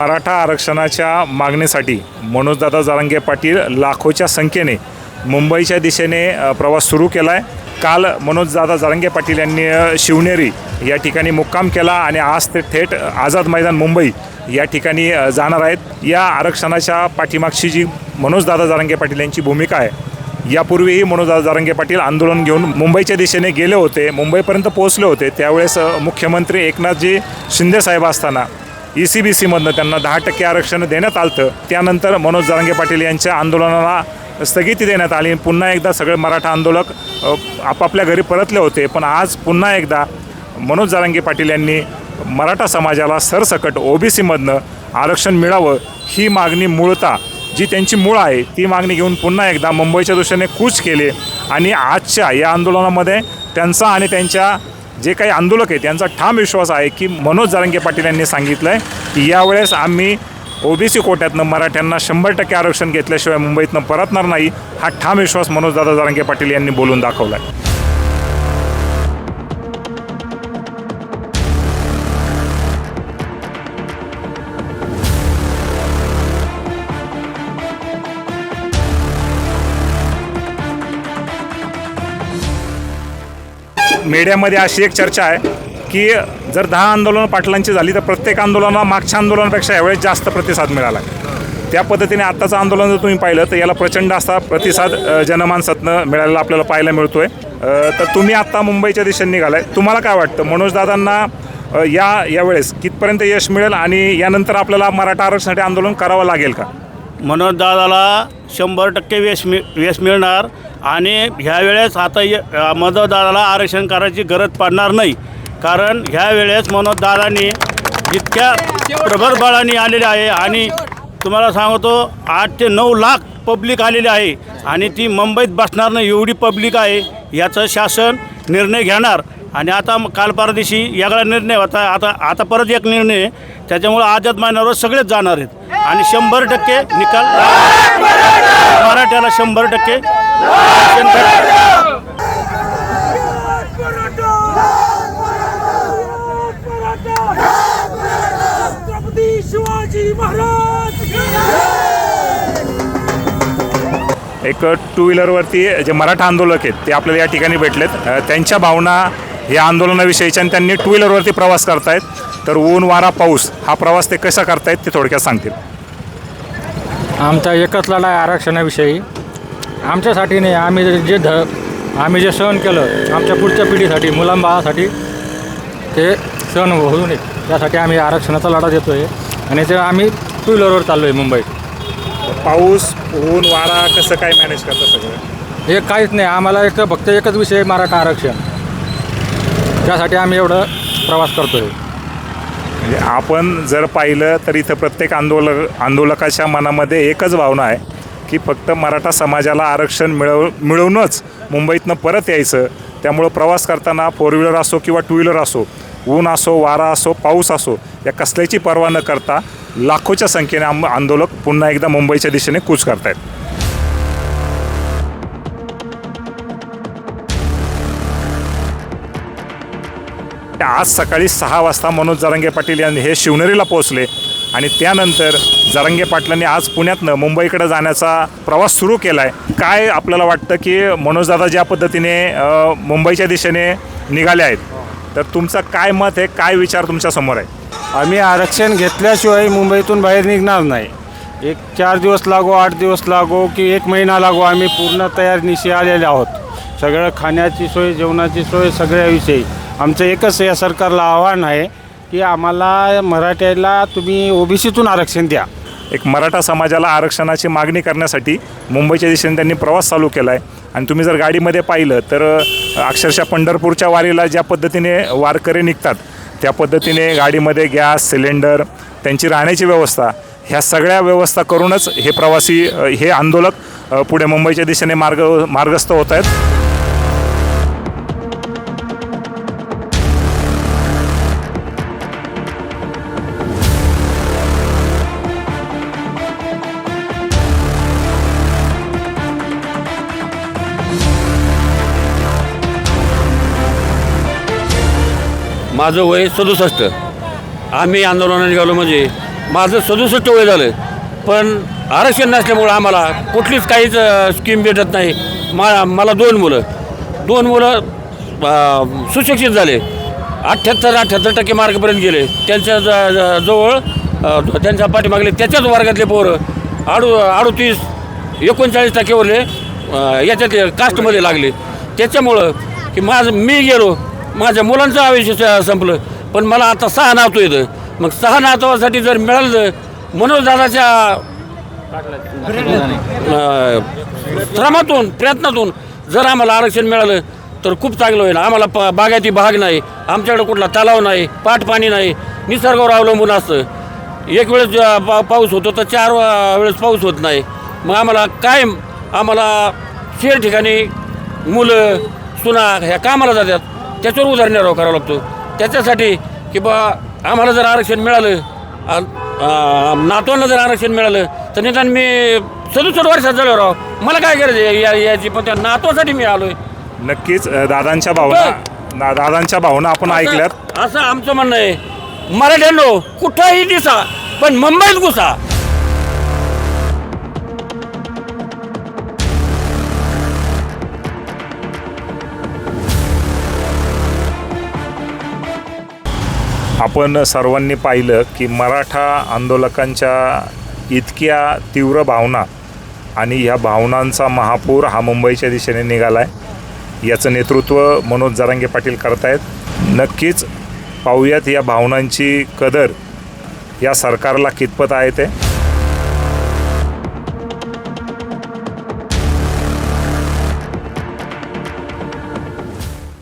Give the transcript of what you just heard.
मराठा आरक्षणाच्या मागणीसाठी मनोजदादा जारंगे पाटील लाखोच्या संख्येने मुंबईच्या दिशेने प्रवास सुरू केला आहे काल मनोजदादा जारंगे पाटील यांनी शिवनेरी या ठिकाणी मुक्काम केला आणि आज ते थेट आझाद मैदान मुंबई या ठिकाणी जाणार आहेत. या आरक्षणाच्या पाठीमागची जी मनोजदादा जारंगे पाटील यांची भूमिका आहे यापूर्वीही मनोजदादा जारंगे पाटील आंदोलन घेऊन मुंबईच्या दिशेने गेले होते मुंबईपर्यंत पोहोचले होते. त्यावेळेस मुख्यमंत्री एकनाथजी शिंदेसाहेब असताना ई सी बी सीमधनं त्यांना दहा टक्के आरक्षण देण्यात आलं त्यानंतर मनोज जरांगे पाटील यांच्या आंदोलनाला स्थगिती देण्यात आली. पुन्हा एकदा सगळे मराठा आंदोलक आपापल्या घरी परतले होते. पण आज पुन्हा एकदा मनोज जरांगे पाटील यांनी मराठा समाजाला सरसकट ओबीसीमधनं आरक्षण मिळावं ही मागणी मूळता जी त्यांची मूळ आहे ती मागणी घेऊन पुन्हा एकदा मुंबईच्या दृष्टीने कूच केले. आणि आजच्या या आंदोलनामध्ये त्यांचा आणि त्यांच्या जे काही आंदोलक आहेत त्यांचा ठाम विश्वास आहे की मनोज जारंगे पाटील यांनी सांगितलं आहे की यावेळेस आम्ही ओबीसी कोट्यातनं मराठ्यांना शंभर टक्के आरक्षण घेतल्याशिवाय मुंबईतनं परतणार नाही हा ठाम विश्वास मनोजदादा जारंगे पाटील यांनी बोलून दाखवला आहे मीडियामध्ये अशी एक चर्चा आहे की जर दहा आंदोलनं पाटलांची झाली तर प्रत्येक आंदोलनाला मागच्या आंदोलनापेक्षा यावेळेस जास्त प्रतिसाद मिळाला. त्या पद्धतीने आत्ताचं आंदोलन जर तुम्ही पाहिलं तर याला प्रचंड असा प्रतिसाद जनमानसातनं मिळालेला आपल्याला पाहायला मिळतो आहे तर तुम्ही आत्ता मुंबईच्या दिशेने निघालाय. तुम्हाला काय वाटतं? मनोजदादांना या यावेळेस कितपर्यंत यश मिळेल आणि यानंतर आपल्याला मराठा आरक्षणासाठी आंदोलन करावं लागेल का? मनोजदादाला शंभर टक्के यश मि यश मिळणार आणि ह्यावेळेस आता य मनोजदादाला आरक्षण करायची गरज पडणार नाही. कारण ह्यावेळेस मनोजदादांनी जितक्या प्रभर बळाने आलेले आहे आणि तुम्हाला सांगतो आठ ते नऊ लाख पब्लिक आलेली आहे आणि ती मुंबईत बसणार नाही एवढी पब्लिक आहे याचं शासन निर्णय घेणार. आणि आता काल परदेशी वेगळा निर्णय होता आता आता परत एक निर्णय त्याच्यामुळं आझाद महिन्यावर सगळेच जाणार आहेत. आणि शंभर टक्के निकाल मराठ्याला शंभर टक्के. एक टू व्हीलरवरती जे मराठा आंदोलक आहेत ते आपल्याला या ठिकाणी भेटलेत. त्यांच्या भावना या आंदोलनाविषयीच्या आणि त्यांनी टू व्हीलरवरती प्रवास करतायत. तर ऊन वारा पाऊस हा प्रवास ते कसा करतायत ते थोडक्यात सांगतील. आमचा एकच लढा आहे आरक्षणाविषयी. आमच्यासाठी नाही आम्ही जे ध आम्ही जे सहन केलं आमच्या पुढच्या पिढीसाठी मुलांबाळासाठी ते सहन होऊ नये. त्यासाठी आम्ही आरक्षणाचा लढा देतो आहे आणि ते आम्ही टू व्हीलरवर चाललो आहे मुंबईत पाऊस ऊन वारा कसं काय मॅनेज करतं सगळं? हे काहीच नाही आम्हाला एक फक्त एकच विषय मराठा आरक्षण. त्यासाठी आम्ही एवढं प्रवास करतो आहे म्हणजे आपण जर पाहिलं तर इथं प्रत्येक आंदोलक आंदोलकाच्या मनामध्ये एकच भावना आहे की फक्त मराठा समाजाला आरक्षण मिळव मिळवूनच मुंबईतनं परत यायचं. त्यामुळं प्रवास करताना फोर व्हीलर असो किंवा टू व्हीलर असो ऊन असो वारा असो पाऊस असो या कसल्याची पर्वा न करता लाखोच्या संख्येने आम आंदोलक पुन्हा एकदा मुंबईच्या दिशेने कूच करतायत आज सकाळी सहा वाजता मनोज जरांगे पाटील यांनी हे शिवनेरीला पोहोचले आणि त्यानंतर जरांगे पाटलांनी आज पुण्यातनं मुंबईकडे जाण्याचा प्रवास सुरू केला आहे काय आपल्याला वाटतं की मनोजदादा ज्या पद्धतीने मुंबईच्या दिशेने निघाले आहेत तर तुमचं काय मत आहे काय विचार तुमच्यासमोर आहे? आम्ही आरक्षण घेतल्याशिवाय मुंबईतून बाहेर निघणार नाही. एक चार दिवस लागो आठ दिवस लागो की एक महिना लागो आम्ही पूर्ण तयारीनिशी आलेले आहोत. सगळं खाण्याची सोय जेवणाची सोय सगळ्याविषयी. आमचं एकच या सरकारला आव्हान आहे की आम्हाला मराठ्याला तुम्ही ओबीसीतून आरक्षण द्या. एक मराठा समाजाला आरक्षणाची मागणी करण्यासाठी मुंबईच्या दिशेने त्यांनी प्रवास चालू केला आहे आणि तुम्ही जर गाडीमध्ये पाहिलं तर अक्षरशः पंढरपूरच्या वारीला ज्या पद्धतीने वारकरी निघतात त्या पद्धतीने गाडीमध्ये गॅस सिलेंडर त्यांची राहण्याची व्यवस्था ह्या सगळ्या व्यवस्था करूनच हे प्रवासी हे आंदोलक पुढे मुंबईच्या दिशेने मार्ग मार्गस्थ होत आहेत. माझं वय सदुसष्ट. आम्ही आंदोलनात गेलो म्हणजे माझं सदुसष्ट वय झालं. पण आरक्षण नसल्यामुळं आम्हाला कुठलीच काहीच स्कीम भेटत नाही. मा मला दोन मुलं. दोन मुलं सुशिक्षित झाले. अठ्ठ्याहत्तर अठ्ठ्याहत्तर टक्के मार्कपर्यंत गेले. त्यांच्या ज- जवळ त्यांच्या पाठीमागले त्याच्याच वर्गातले पोरं. अडू अडतीस एकोणचाळीस टक्केवरले अ, याच्यात कास्टमध्ये लागले. त्याच्यामुळं की माझं मी गेलो. माझ्या मुलांचं आयुष्य संपलं. पण मला आता सहा नातू येतं मग सहा नातवासाठी जर मिळालं मनोज दादाच्या श्रमातून प्रयत्नातून जर आम्हाला आरक्षण मिळालं तर खूप चांगलं होईल. आम्हाला प बागायती भाग नाही. आमच्याकडे कुठला तलाव नाही पाटपाणी नाही. निसर्गावर अवलंबून असतं. एक वेळेस पा पाऊस होतो तर चार वेळेस पाऊस होत नाही. मग आम्हाला कायम आम्हाला शेर ठिकाणी मुलं सुना ह्या कामाला जातात. त्याच्यावर उदाहरणाराव करावा लागतो. त्याच्यासाठी की बा आम्हाला जर आरक्षण मिळालं नातवांना जर आरक्षण मिळालं तर निदान मी सदुसष्ट वर्षात झालो राव. मला काय गरज आहे या याची? पण त्या नातवासाठी मी आलोय. नक्कीच अ, दादांच्या भावना ना- दादांच्या भावना आपण ऐकल्यात. असं- असं आमचं म्हणणं आहे मराठ्यांनो कुठंही दिसा पण मुंबईत घुसा. आपण सर्वांनी पाहिलं की मराठा आंदोलकांच्या इतक्या तीव्र भावना आणि ह्या भावनांचा महापूर हा मुंबईच्या दिशेने निघाला आहे याचं नेतृत्व मनोज जरांगे पाटील करतायत. नक्कीच पाहूयात या भावनांची कदर या सरकारला कितपत आहे ते.